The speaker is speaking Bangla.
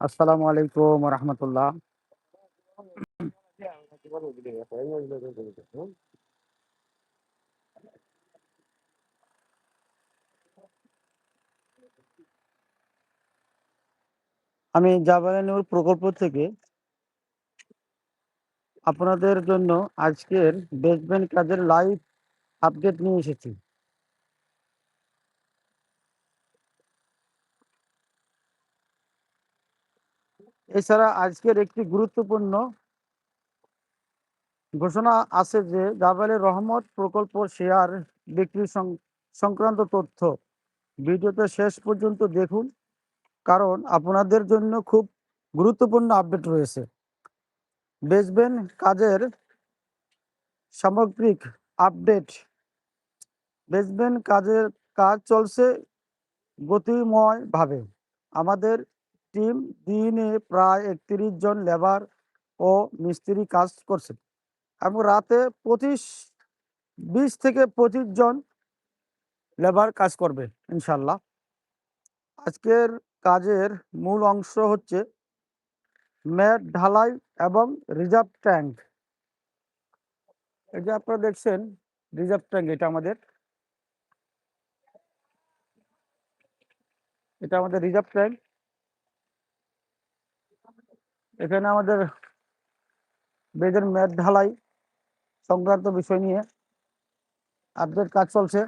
আসসালামু আলাইকুম রহমতুল্লাহ আমি জাবালানুর প্রকল্প থেকে আপনাদের জন্য আজকের বেসমেন্ট কাজের লাইভ আপডেট নিয়ে এসেছি। এছাড়া আজকের একটি গুরুত্বপূর্ণ ঘোষণা আছে যে জাবালের রহমত প্রকল্প শেয়ার বিক্রি সংক্রান্ত তথ্য। ভিডিওতে শেষ পর্যন্ত দেখুন, কারণ আপনাদের জন্য খুব গুরুত্বপূর্ণ আপডেট রয়েছে। বেসবেন কাজের সামগ্রিক আপডেট। বেসবেন কাজের কাজ চলছে গতিময়ভাবে। আমাদের টিম দিনে প্রায় একত্রিশ জন লেবার ও মিস্ত্রি কাজ করছে এবং রাতে পঁচিশ, বিশ থেকে পঁচিশ জন লেবার কাজ করবে ইনশাল্লাহ। আজকের কাজের মূল অংশ হচ্ছে ম্যাট ঢালাই এবং রিজার্ভ ট্যাঙ্ক। এই যে আপনারা দেখছেন রিজার্ভ ট্যাঙ্ক, এটা আমাদের। এটা আমাদের রিজার্ভ ট্যাঙ্ক। এখানে আমাদের বেদের ম্যাট ঢালাই সংক্রান্ত বিষয় নিয়ে আপডেট কাজ চলছে।